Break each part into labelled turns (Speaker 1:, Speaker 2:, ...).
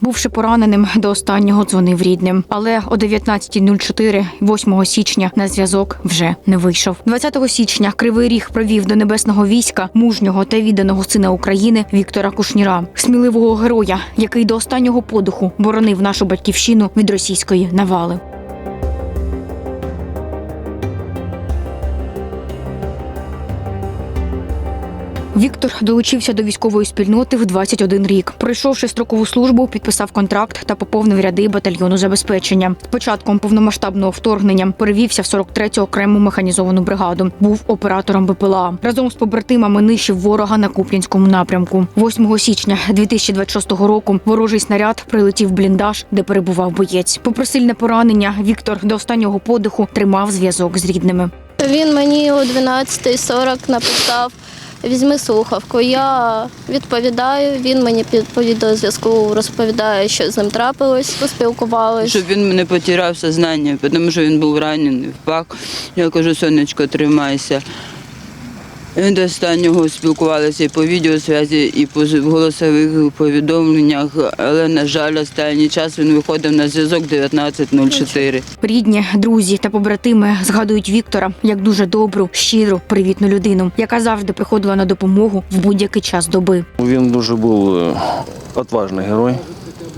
Speaker 1: Бувши пораненим, до останнього дзвонив рідним. Але о 19.04, 8 січня, на зв'язок вже не вийшов. 20 січня Кривий Ріг провів до небесного війська мужнього та відданого сина України Віктора Кушніра, сміливого героя, який до останнього подуху боронив нашу батьківщину від російської навали. Віктор долучився до військової спільноти в 21 рік. Пройшовши строкову службу, підписав контракт та поповнив ряди батальйону забезпечення. З початком повномасштабного вторгнення перевівся в 43-ю окрему механізовану бригаду. Був оператором БПЛА. Разом з побратимами нищив ворога на Куп'янському напрямку. 8 січня 2026 року ворожий снаряд прилетів в бліндаж, де перебував боєць. Попри сильне поранення, Віктор до останнього подиху тримав зв'язок з рідними.
Speaker 2: Він мені о 12.40 написав. Візьми слухавку. Я відповідаю. Він мені по відеозв'язку розповідає, що з ним трапилось. Поспілкувалися.
Speaker 3: Щоб він не потеряв сознання, тому що він був ранений, впав. Я кажу, сонечко, тримайся. До останнього спілкувалися і по відеосвязі, і по голосових повідомленнях, але, на жаль, останній час він виходив на зв'язок 19.04.
Speaker 1: Рідні, друзі та побратими згадують Віктора як дуже добру, щиру, привітну людину, яка завжди приходила на допомогу в будь-який час доби.
Speaker 4: Він дуже був е, отважний герой,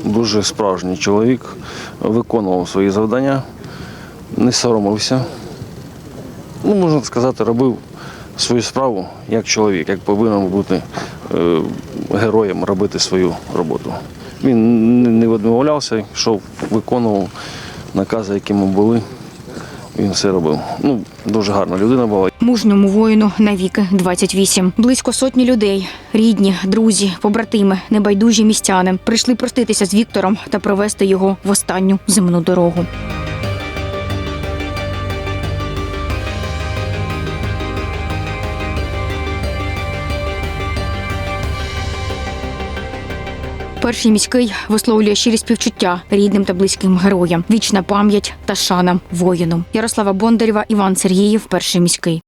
Speaker 4: дуже справжній чоловік, виконував свої завдання, не соромився. Ну, можна сказати, робив свою справу як чоловік, як повинен бути е, героєм робити свою роботу. Він не- відмовлявся, йшов, виконував накази, які йому були. Він все робив. Ну, дуже гарна людина була.
Speaker 1: Мужньому воїну навіки 28. Близько сотні людей, рідні, друзі, побратими, небайдужі містяни прийшли проститися з Віктором та провести його в останню земну дорогу. Перший міський висловлює щирі співчуття рідним та близьким героям. Вічна пам'ять та шана воїну. Ярослава Бондарєва, Іван Сергіїв, перший міський.